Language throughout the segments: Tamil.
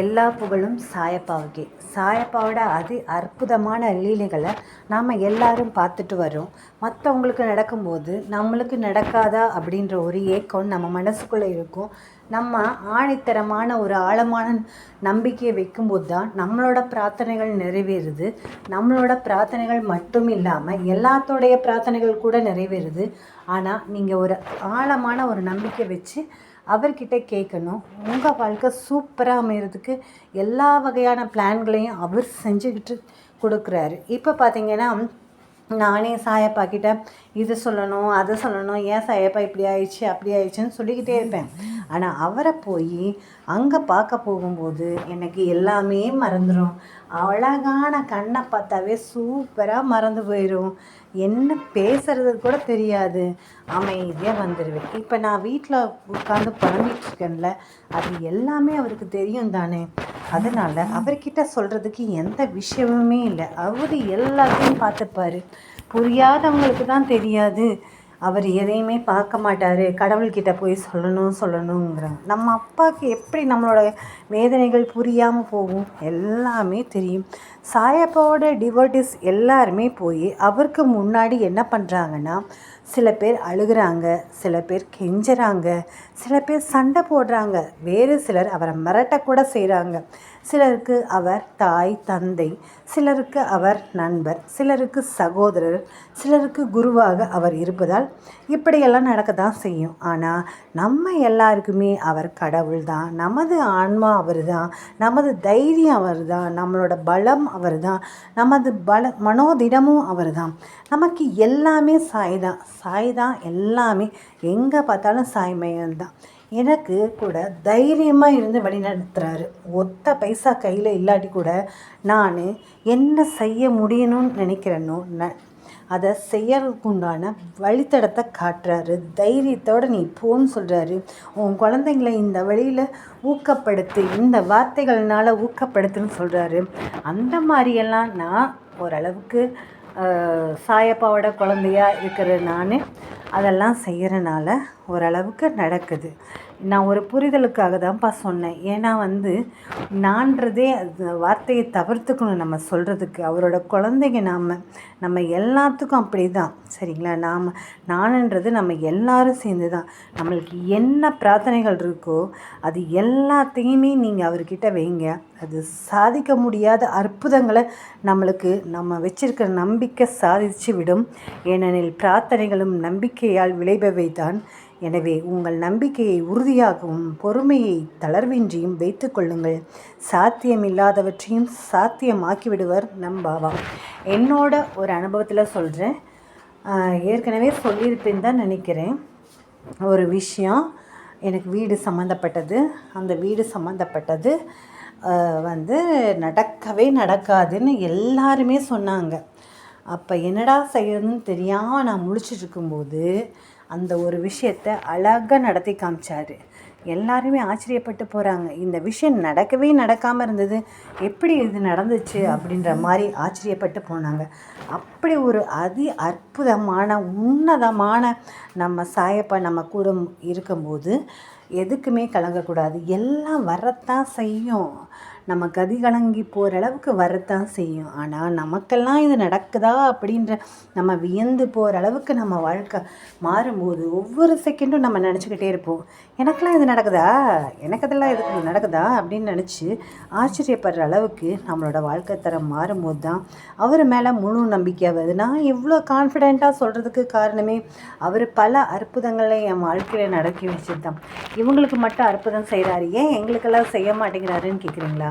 எல்லா புகழும் சாயப்பாவுக்கே. சாயப்பாவோட அதி அற்புதமான லீலைகளை நாம் எல்லாரும் பார்த்துட்டு வரோம் மற்றவங்களுக்கு நடக்கும்போது நம்மளுக்கு நடக்காதா அப்படின்ற ஒரு ஏக்கம் நம்ம மனசுக்குள்ளே இருக்கும். நம்ம ஆணித்தரமான ஒரு ஆழமான நம்பிக்கையை வைக்கும்போது தான் நம்மளோட பிரார்த்தனைகள் நிறைவேறுது. நம்மளோட பிரார்த்தனைகள் மட்டும் இல்லாமல் எல்லாத்தோடைய பிரார்த்தனைகள் கூட நிறைவேறுது. ஆனால் நீங்கள் ஒரு ஆழமான ஒரு நம்பிக்கை வச்சு அவர்கிட்ட கேட்கணும். உங்கள் வாழ்க்கை சூப்பராக அமைகிறதுக்கு எல்லா வகையான பிளான்களையும் அவர் செஞ்சுக்கிட்டு கொடுக்குறாரு. இப்போ பார்த்தீங்கன்னா நானே சாயப்பா கிட்ட இது சொல்லணும் அதை சொல்லணும் ஏன் சாயப்பா இப்படி ஆயிடுச்சு அப்படி ஆயிடுச்சுன்னு சொல்லிக்கிட்டே இருப்பேன். ஆனால் அவரை போய் அங்கே பார்க்க போகும்போது எனக்கு எல்லாமே மறந்துடும் அழகான கண்ணை பார்த்தாவே சூப்பராக மறந்து போயிடும் என்ன பேசுறது கூட தெரியாது. அமைதியாக வந்துடுவேன் இப்போ நான் வீட்டில் உட்காந்து புலம்பிட்டு இருக்கேன்ல அது எல்லாமே அவருக்கு தெரியும் தானே. அதனால் அவர்கிட்ட சொல்கிறதுக்கு எந்த விஷயமுமே இல்லை. அவர் எல்லாத்தையும் பார்த்துப்பாரு. புரியாதவங்களுக்கு தான் தெரியாது. அவர் எதையுமே பார்க்க மாட்டார். கடவுள்கிட்ட போய் சொல்லணும் சொல்லணுங்கிறாங்க. நம்ம அப்பாவுக்கு எப்படி நம்மளோட வேதனைகள் புரியாமல் போகும்? எல்லாமே தெரியும். சாயப்பாவோட டிவர்டிஸ் எல்லாருமே போய் அவருக்கு முன்னாடி என்ன பண்ணுறாங்கன்னா சில பேர் அழுகிறாங்க சில பேர் கெஞ்சுறாங்க சில பேர் சண்டை போடுறாங்க. வேறு சிலர் அவரை மிரட்டக்கூட செய்கிறாங்க சிலருக்கு அவர் தாய் தந்தை சிலருக்கு அவர் நண்பர் சிலருக்கு சகோதரர் சிலருக்கு குருவாக அவர் இருப்பதால் இப்படியெல்லாம் நடக்க தான் செய்யும். ஆனால் நம்ம எல்லாருக்குமே அவர் கடவுள் தான் நமது ஆன்மா அவர் தான் நமது தைரியம் அவர் தான் நம்மளோட பலம் அவர் தான் நமது பல மனோதிடமும் அவர் தான் நமக்கு எல்லாமே சாய் தான் சாய் தான் எல்லாமே. எங்கே பார்த்தாலும் சாய்மயம் தான். எனக்கு கூட தைரியமாக இருந்து வழி நடத்துகிறாரு ஒத்த பைசா கையில் இல்லாட்டி கூட நான் என்ன செய்ய முடியணும்னு நினைக்கிறேனோ ந அதை செய்யறதுக்குண்டான வழித்தடத்தை காட்டுறாரு. தைரியத்தோடு நீ போன்னு சொல்கிறாரு உன் குழந்தைங்களை இந்த வழியில் ஊக்கப்படுத்து இந்த வார்த்தைகள்னால ஊக்கப்படுத்துன்னு சொல்கிறாரு அந்த மாதிரியெல்லாம் நான் ஓரளவுக்கு சாயப்பாவோட குழந்தையா இருக்கிற நான் அதெல்லாம் செய்கிறனால ஓரளவுக்கு நடக்குது. நான் ஒரு புரிதலுக்காக தான்ப்பா சொன்னேன். ஏன்னா வந்து நான்றதே அது வார்த்தையை தவிர்த்துக்கணும் நம்ம சொல்கிறதுக்கு அவரோட குழந்தைங்க நாம் நம்ம எல்லாத்துக்கும் அப்படி தான் சரிங்களா? நாம் நானுன்றது நம்ம எல்லாரும் சேர்ந்து தான் நம்மளுக்கு என்ன பிரார்த்தனைகள் இருக்கோ அது எல்லாத்தையுமே நீங்கள் அவர்கிட்ட வைங்க. அது சாதிக்க முடியாத அற்புதங்களை நம்மளுக்கு நம்ம வச்சிருக்கிற நம்பிக்கை சாதிச்சு விடும் ஏனெனில் பிரார்த்தனைகளும் நம்பிக்கையால் விளைபவை தான் எனவே உங்கள் நம்பிக்கையை உறுதியாகவும் பொறுமையை தளர்வின்றியும் வைத்து கொள்ளுங்கள். சாத்தியமில்லாதவற்றையும் சாத்தியமாக்கிவிடுவர் நம் பாபா என்னோட ஒரு அனுபவத்தில் சொல்கிறேன் ஏற்கனவே சொல்லியிருப்பேன்னு தான் நினைக்கிறேன். ஒரு விஷயம் எனக்கு வீடு சம்மந்தப்பட்டது அந்த வீடு சம்மந்தப்பட்டது வந்து நடக்கவே நடக்காதுன்னு எல்லாருமே சொன்னாங்க. அப்போ என்னடா செய்யறதுன்னு தெரியாமல் நான் முழிச்சிட்டு இருக்கும்போது அந்த ஒரு விஷயத்த அழகாக நடத்தி காமிச்சார். எல்லாருமே ஆச்சரியப்பட்டு போகிறாங்க இந்த விஷயம் நடக்கவே நடக்காமல் இருந்தது. எப்படி இது நடந்துச்சு அப்படின்ற மாதிரி ஆச்சரியப்பட்டு போனாங்க. அப்படி ஒரு அதி அற்புதமான உன்னதமான நம்ம சாயப்பா நம்ம கூட இருக்கும்போது எதுக்குமே கலங்கக்கூடாது. எல்லாம் வரத்தான் செய்யும். நம்ம கதி கலங்கி போகிற அளவுக்கு வரத்தான் செய்யும். ஆனால் நமக்கெல்லாம் இது நடக்குதா அப்படின்ற நம்ம வியந்து போகிற அளவுக்கு நம்ம வாழ்க்கை மாறும்போது ஒவ்வொரு செகண்டும் நம்ம நினச்சிக்கிட்டே இருப்போம். எனக்கெல்லாம் இது நடக்குதா? எனக்கு அதெல்லாம் இது நடக்குதா? அப்படின்னு நினச்சி ஆச்சரியப்படுற அளவுக்கு நம்மளோட வாழ்க்கை தரம் மாறும்போது தான் அவர் மேலே முழு நம்பிக்கை வருது. நான் இவ்வளோ கான்ஃபிடெண்ட்டாக சொல்கிறதுக்கு காரணமே அவர் பல அற்புதங்களை என் வாழ்க்கையில் நடக்கி வச்சுருந்தான். இவங்களுக்கு மட்டும் அற்புதம் செய்கிறாரு ஏன் எங்களுக்கெல்லாம் செய்ய மாட்டேங்கிறாருன்னு கேட்குறீங்களா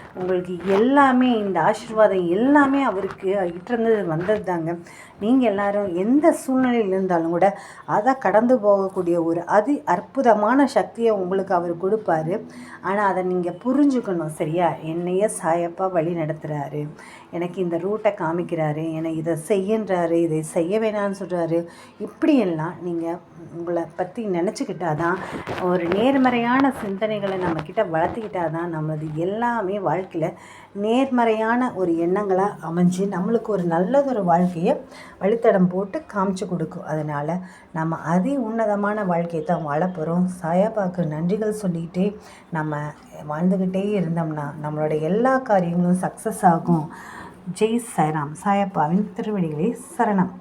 உங்களுக்கு எல்லாமே இந்த ஆசீர்வாதம் எல்லாமே அவருக்கு இட்டிருந்து வந்தது தாங்க நீங்கள் எல்லாரும் எந்த சூழ்நிலையில் இருந்தாலும் கூட அதை கடந்து போகக்கூடிய ஒரு அதி அற்புதமான சக்தியை உங்களுக்கு அவர் கொடுப்பாரு. ஆனால் அதை நீங்கள் புரிஞ்சுக்கணும் சரியா? என்னையே சாயப்பா வழி நடத்துகிறாரு எனக்கு இந்த ரூட்டை காமிக்கிறாரு. என்னை இதை செய்யன்றாரு. இதை செய்ய வேணான்னு சொல்கிறாரு இப்படியெல்லாம் நீங்கள் உங்களை பற்றி நினச்சிக்கிட்டா தான் ஒரு நேர்மறையான சிந்தனைகளை நம்மக்கிட்ட வளர்த்துக்கிட்டா தான் நம்மளது எல்லாமே வாழ் வாழ்க்கையில் நேர்மறையான ஒரு எண்ணங்களாக அமைஞ்சு நம்மளுக்கு ஒரு நல்லதொரு வாழ்க்கையை வழித்தடம் போட்டு காமிச்சு கொடுக்கும். அதனால் நம்ம அதி உன்னதமான வாழ்க்கையை தான் வாழ போகிறோம் சாயாபாவுக்கு நன்றிகள் சொல்லிக்கிட்டே நம்ம வாழ்ந்துக்கிட்டே இருந்தோம்னா நம்மளோட எல்லா காரியங்களும் சக்ஸஸ் ஆகும். ஜெய் சாய்ராம். சாயப்பாவின் திருவடிகளே சரணம்.